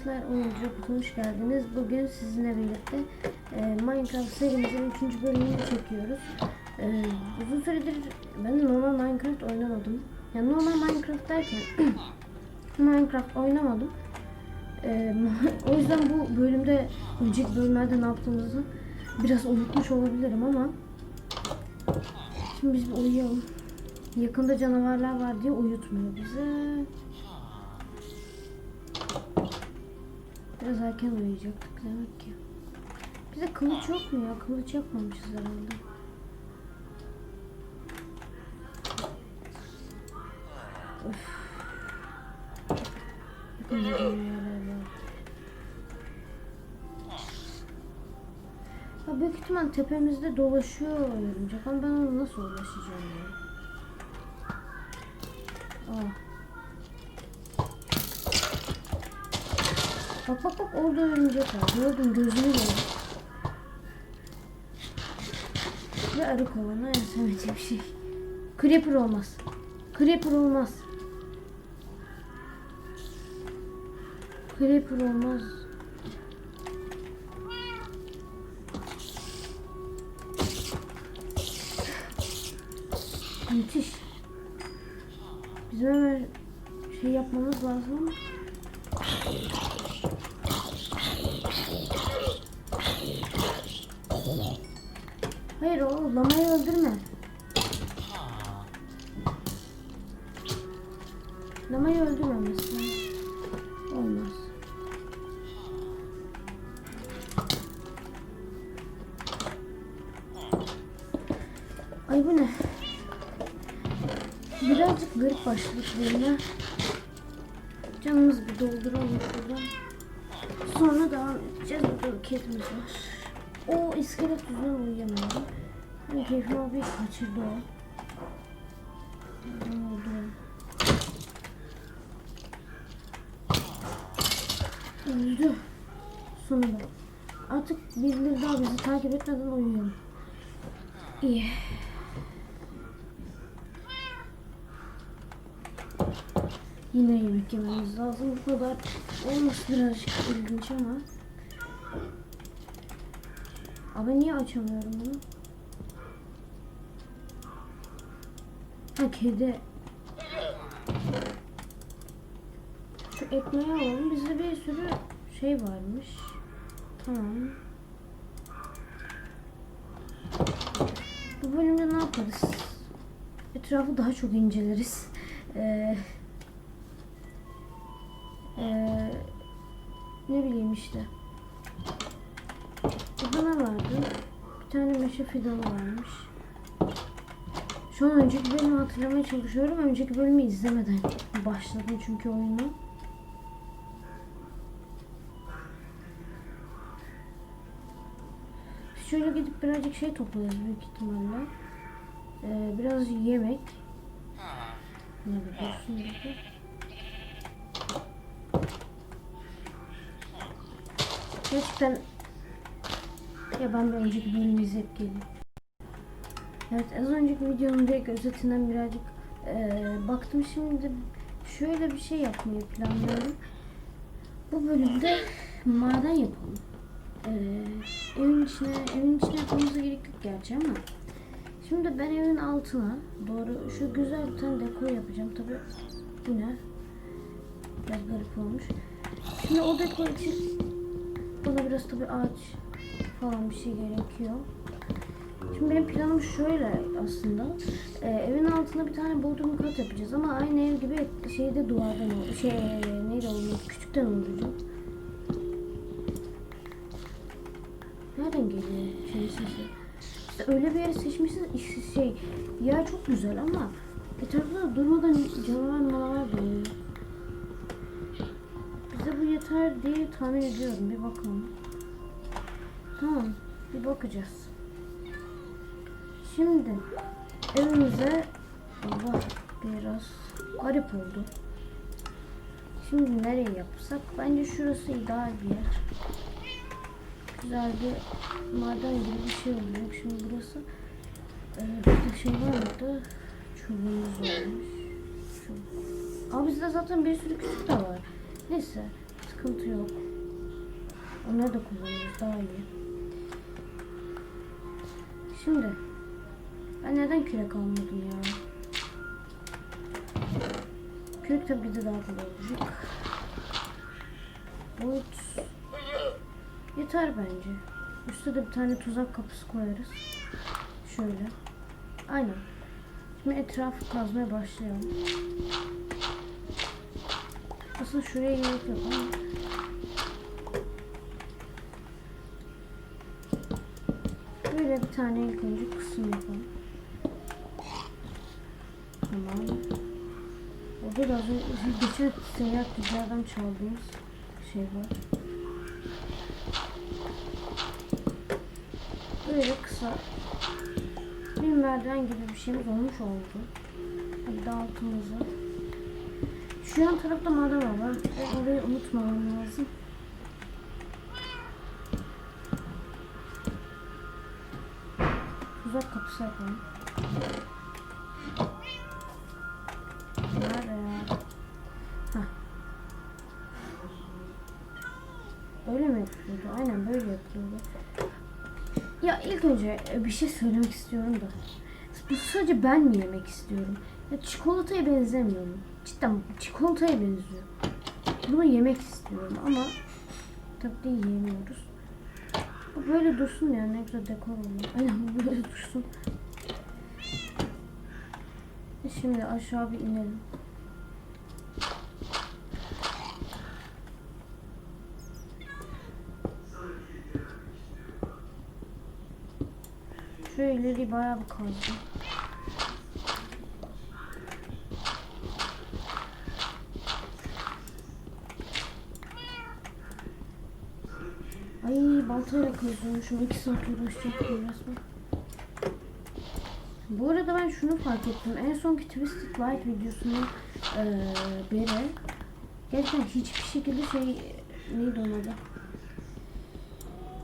arkadaşlar, oyuncu hoş geldiniz. Bugün sizinle birlikte e, Minecraft serimizin 3. bölümünü çekiyoruz. E, uzun süredir ben normal Minecraft oynamadım. Yani normal Minecraft derken Minecraft oynamadım. E, o yüzden bu bölümde önceki bölümlerde ne yaptığımızı biraz unutmuş olabilirim ama şimdi biz uyuyalım. Yakında canavarlar var diye uyutmuyor bizi. Biraz erken uyuyacaktık demek ki. Bize kılıç yok mu ya? Kılıç yapmamışız herhalde. Öf. Ya büyük ihtimal tepemizde dolaşıyor örümcek ama ben ona nasıl ulaşacağım ya? Aa. Bak bak bak orada örümcek var. Gördüm gözünü gördüm. Ve arı kovanı en sevmediğim şey. Creeper olmaz. Creeper olmaz. Creeper olmaz. Müthiş. Bizim hemen şey yapmamız lazım Hayır o lamayı öldürme. Lamayı öldürmemesi. Olmaz. Ay bu ne? Birazcık garip başladık bölüme. Canımızı bir dolduralım buradan. Sonra devam edeceğiz. Burada bir kedimiz var. O iskelet yüzünden uyuyamıyorum. Hani Keyfim abi kaçırdı o. Oldu? Öldü. Sonunda. Artık birileri daha bizi takip etmeden uyuyalım. İyi. Yine yemek yememiz lazım. Bu kadar olması birazcık ilginç ama. Abi niye açamıyorum bunu? Ha kedi. Şu ekmeği alalım. Bizde bir sürü şey varmış. Tamam. Bu bölümde ne yaparız? Etrafı daha çok inceleriz. Ee, ee, ne bileyim işte. Burada ne vardı? Bir tane meşe fidanı varmış. Şu an önceki bölümü hatırlamaya çalışıyorum. Önceki bölümü izlemeden başladım çünkü oyunu. Şöyle gidip birazcık şey toplarız büyük ihtimalle. Ee, biraz yemek. Ne burada. Gerçekten ya ben bir önceki bölümü izleyip geleyim. Evet az önceki videonun direkt özetinden birazcık eee, baktım şimdi şöyle bir şey yapmayı planlıyorum. Bu bölümde maden yapalım. Eee, evin içine evin içine yapmamıza gerek yok gerçi ama şimdi ben evin altına doğru şu güzel bir tane dekor yapacağım tabi bu ne biraz garip olmuş şimdi o dekor için bana biraz tabi ağaç falan bir şey gerekiyor. Şimdi benim planım şöyle aslında. Ee, evin altına bir tane bodrum kat yapacağız ama aynı ev gibi şeyde duvardan ol şey neydi o küçükten olacak. Nereden geliyor şey sesi? İşte öyle bir yeri seçmişsiniz işte şey yer çok güzel ama etrafta da durmadan canavar manavar dönüyor. Bize bu yeter diye tahmin ediyorum. Bir bakalım. Tamam. Bir bakacağız. Şimdi evimize Allah biraz garip oldu. Şimdi nereye yapsak? Bence şurası ideal bir yer. Güzel bir maden gibi bir şey olacak. Şimdi burası e, bir şey var mıydı? Çubuğumuz varmış. Şu. Aa bizde zaten bir sürü küçük de var. Neyse sıkıntı yok. Onları da kullanırız daha iyi. Şimdi ben neden kürek almadım ya? Kürek tabii ki de daha kolay olacak. Boyut yeter bence. Üstte de bir tane tuzak kapısı koyarız. Şöyle. Aynen. Şimdi etrafı kazmaya başlayalım. Aslında şuraya gerek yok ama Böyle bir tane ilk önce kısım yapalım. Tamam. Orada da az önce geçen seyahat ticaretten çaldığımız şey var. Böyle kısa bir merdiven gibi bir şeyimiz olmuş oldu. Hadi altımıza. Şu yan tarafta maden var. Orayı unutmamam lazım. Kapısı yapalım. Nerede ya? Hah. Öyle mi yapılıyordu? Aynen böyle yapılıyordu. Ya ilk önce e, bir şey söylemek istiyorum da. Bu sadece ben mi yemek istiyorum? Ya çikolataya benzemiyor mu? Cidden çikolataya benziyor. Bunu yemek istiyorum ama tabii de yiyemiyoruz. Böyle dursun ya ne güzel dekor olur. Aynen böyle dursun. E Şimdi aşağı bir inelim. Şu ileri bayağı bir kazdım. Ay baltayla kazıyormuşum. 2 saat uğraşacaktım resmen. Bu arada ben şunu fark ettim. En sonki Twisted Light videosunu eee beri gerçekten hiçbir şekilde şey neydi onun adı?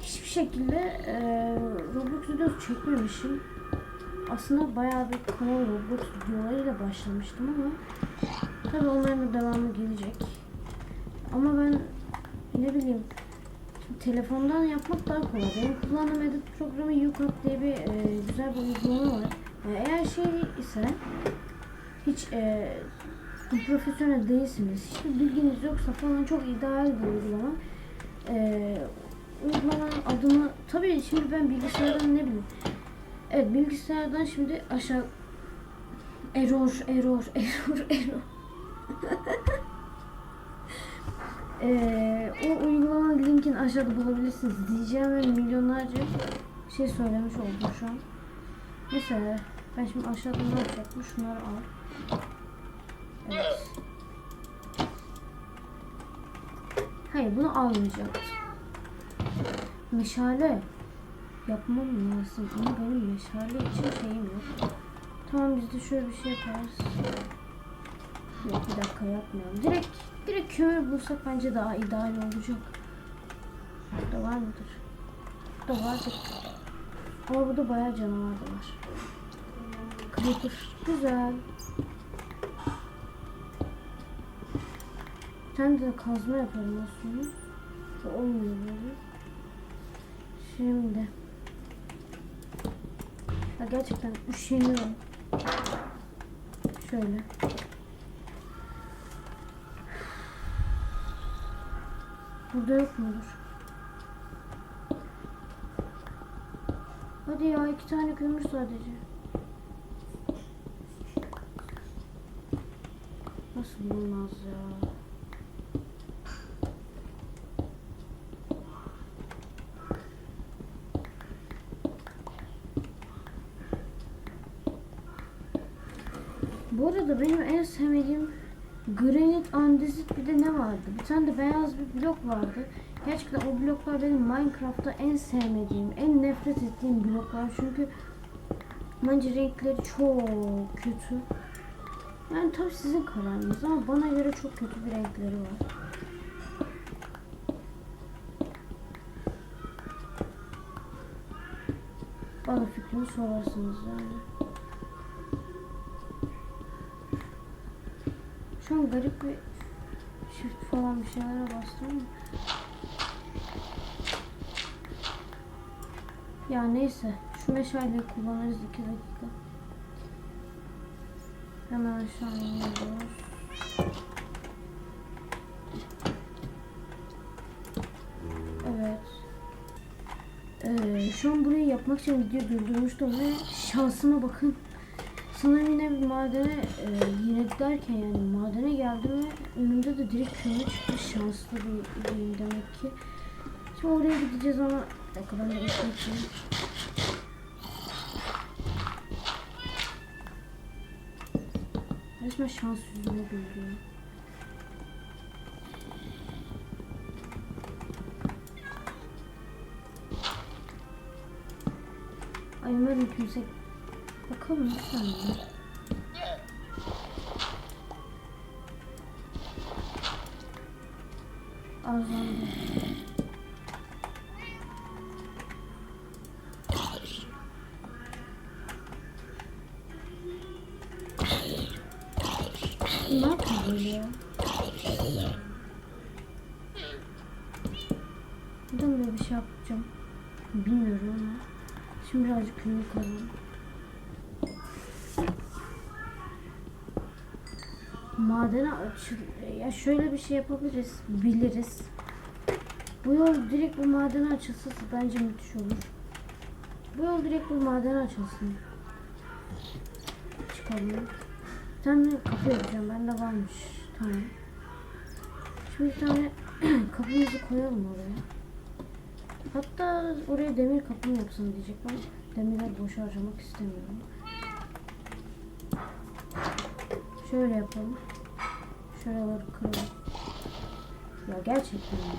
Hiçbir şekilde eee Roblox videosu çekmemişim. Aslında bayağı bir kanal Roblox videolarıyla başlamıştım ama tabii onların da devamı gelecek. Ama ben ne bileyim telefondan yapmak daha kolay. Benim kullandığım edit programı YouCut diye bir e, güzel bir uygulama var. Yani eğer şey ise hiç e, profesyonel değilsiniz, hiçbir bilginiz yoksa falan çok ideal bir uygulama. E, uygulamanın adını tabii şimdi ben bilgisayardan ne bileyim. Evet bilgisayardan şimdi aşağı error error error error Ee, o uygulama linkini aşağıda bulabilirsiniz diyeceğim ve milyonlarca şey söylemiş oldum şu an. Mesela ben şimdi aşağıda ne yapacaktım? Şunları al. Evet. Hayır bunu almayacaktım. Meşale yapmam lazım ama benim meşale için şeyim yok. Tamam biz de şöyle bir şey yaparız. Yok bir dakika yapmayalım. Direkt direkt kömür bulsak bence daha ideal olacak. Burada var mıdır? Burada vardır. Ama burada bayağı canavar da var. Creeper. Güzel. Tane de kazma yaparım aslında. Da Olmuyor böyle. Şimdi. Ya gerçekten üşeniyorum. Şöyle. Burada yok mudur? Hadi ya iki tane kömür sadece. Nasıl olmaz ya? Bu arada benim en sevmediğim Granit andezit bir de ne vardı? Bir tane de beyaz bir blok vardı. Gerçekten o bloklar benim Minecraft'ta en sevmediğim, en nefret ettiğim bloklar. Çünkü bence renkleri çok kötü. Yani tabii sizin kararınız ama bana göre çok kötü bir renkleri var. Bana fikrimi sorarsınız yani. An garip bir Shift falan bir şeylere bastım ama. Ya neyse. Şu meşaleyi kullanırız 2 dakika. Hemen aşağı iniyoruz. Evet. Ee, şu an burayı yapmak için video durdurmuştum ve şansıma bakın. Sanırım yine bir madene e, yine derken yani madene geldim ve önümde de direkt kömür çıktı. Şanslı bir biriyim demek ki. Şimdi oraya gideceğiz ama bir dakika ben de ekleyin. Resmen şans yüzüne güldü. Ay umarım kimse... Bakalım bir saniye. Ne yapıyor ya? Neden böyle bir şey yapacağım? Bilmiyorum. Şimdi birazcık kömür kazanım. Madene. Ya şöyle bir şey yapabiliriz. Biliriz. Bu yol direkt bu madene açılsa bence müthiş olur. Bu yol direkt bu madene açılsın. Çıkalım. Bir tane kapı yapacağım. Bende varmış. Tamam. Şimdi bir tane kapımızı koyalım oraya. Hatta oraya demir kapı mı yapsın diyecek ama demirleri boş harcamak istemiyorum. Şöyle yapalım. Şuraları kıralım. Ya gerçekten ya.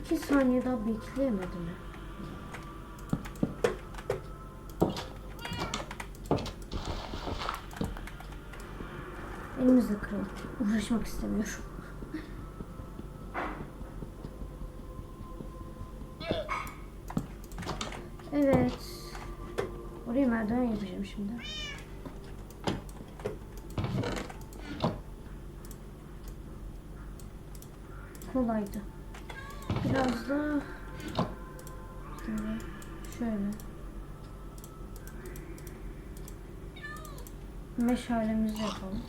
İki saniye daha bekleyemedim. Elimizle kıralım. Uğraşmak istemiyorum. Evet. Oraya merdiven yapacağım şimdi. Kolaydı. Biraz da şöyle, şöyle. Meşalemizi yapalım.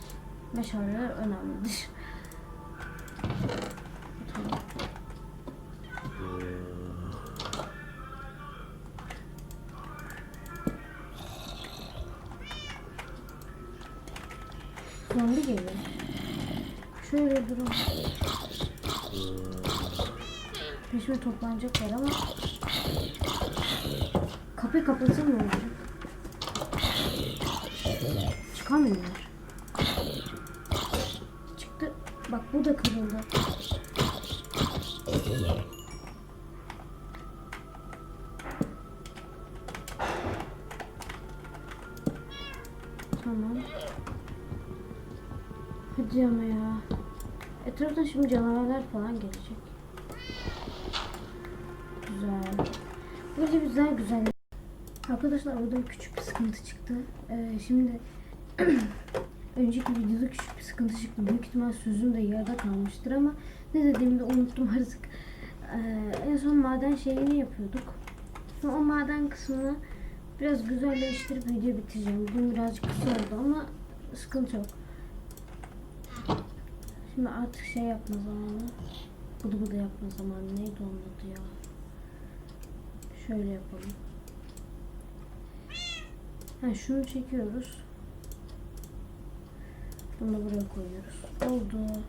Meşaleler önemlidir. Peşime toplanacaklar ama kapıyı olacak? Çıkamıyorlar. Çıktı. Bak bu da kırıldı. Tamam. Hadi ama ya. Etrafta şimdi canavarlar falan gelecek. Güzel güzel. Arkadaşlar orada bir küçük bir sıkıntı çıktı. Ee, şimdi önceki videoda küçük bir sıkıntı çıktı. Büyük ihtimal sözüm de yerde kalmıştır ama ne dediğimi de unuttum artık. Ee, en son maden şeyini yapıyorduk. Şimdi o maden kısmını biraz güzelleştirip video bitireceğim. Bugün birazcık kısa oldu ama sıkıntı yok. Şimdi artık şey yapma zamanı. Bıdı bıdı yapma zamanı. Neydi onun adı ya? Şöyle yapalım. Ha, şunu çekiyoruz. Bunu da buraya koyuyoruz. Oldu.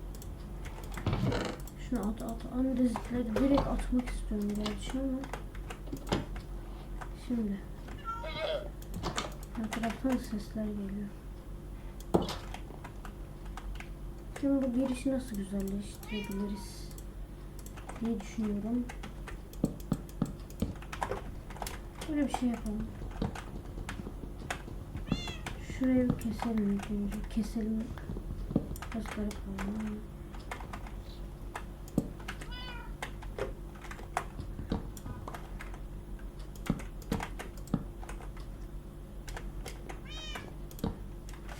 Şunu at at. Andezitleri direkt atmak istiyorum gerçi ama. Şimdi. Her taraftan sesler geliyor. Şimdi bu girişi nasıl güzelleştirebiliriz diye düşünüyorum. Böyle bir şey yapalım. Şurayı bir keselim ilk önce. Keselim. Biraz garip oldu.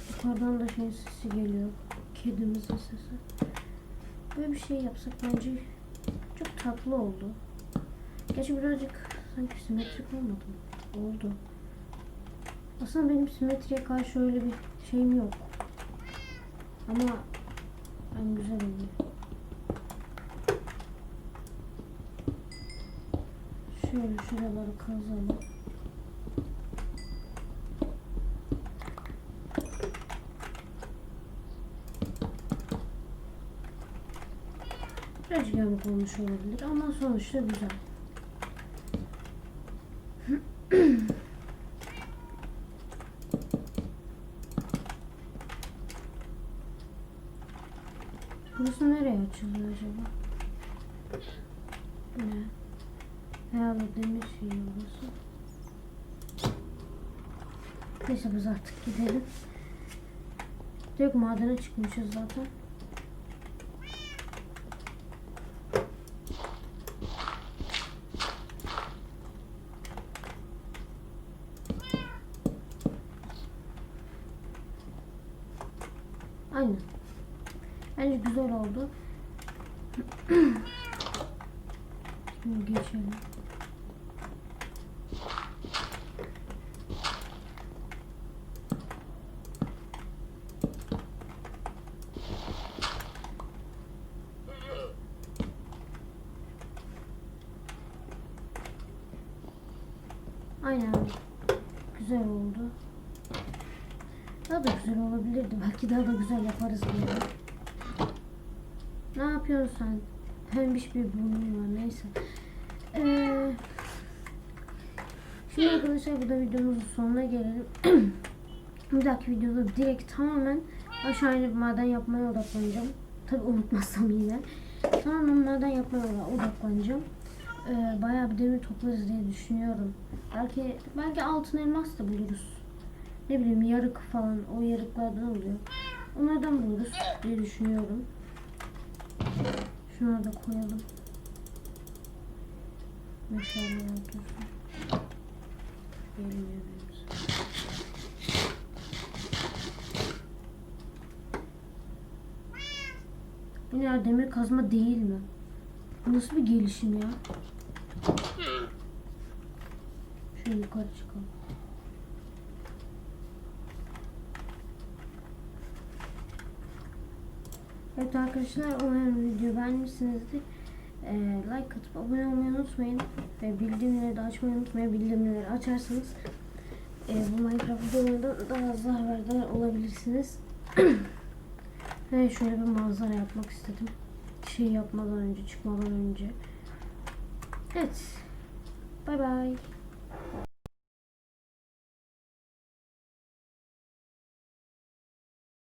Yukarıdan da şey sesi geliyor. kedimizin sesi. Böyle bir şey yapsak bence çok tatlı oldu. Gerçi birazcık sanki simetrik olmadı mı? Oldu. Aslında benim simetriye karşı öyle bir şeyim yok. Ama ben güzel oluyor. Şöyle şuraları kazalım. Birazcık yamuk olmuş olabilir ama sonuçta güzel. Burası nereye açılıyor acaba? Bu Ne? Herhalde demir şeyi burası. Neyse biz artık gidelim. Direkt madene çıkmışız zaten. Aynen. Bence güzel oldu. Şimdi geçelim. Aynen. Güzel oldu. Daha da güzel olabilirdi. Belki daha da güzel yaparız diye. Ne yapıyorsun sen? Pembiş bir burnun var. Neyse. Ee, şimdi arkadaşlar burada videomuzun sonuna gelelim. bir dahaki videoda direkt tamamen aşağı inip maden yapmaya odaklanacağım. Tabi unutmazsam yine. Tamamen maden yapmaya odaklanacağım. Ee, bayağı bir demir toplarız diye düşünüyorum. Belki belki altın elmas da buluruz. Ne bileyim yarık falan o yarıklardan oluyor. Onlardan buluruz diye düşünüyorum. Şuna da koyalım. Meşaleler dursun. Benim yemeğimiz. Bu ne ya demir kazma değil mi? Bu nasıl bir gelişim ya? Şöyle yukarı çıkalım. Evet arkadaşlar umarım video beğenmişsinizdir. Ee, like atıp abone olmayı unutmayın. Ve bildirimleri de açmayı unutmayın. Bildirimleri açarsanız e, bu Minecraft videolarından daha hızlı haberdar olabilirsiniz. Ve şöyle bir manzara yapmak istedim. Şey yapmadan önce, çıkmadan önce. Evet. Bye bye.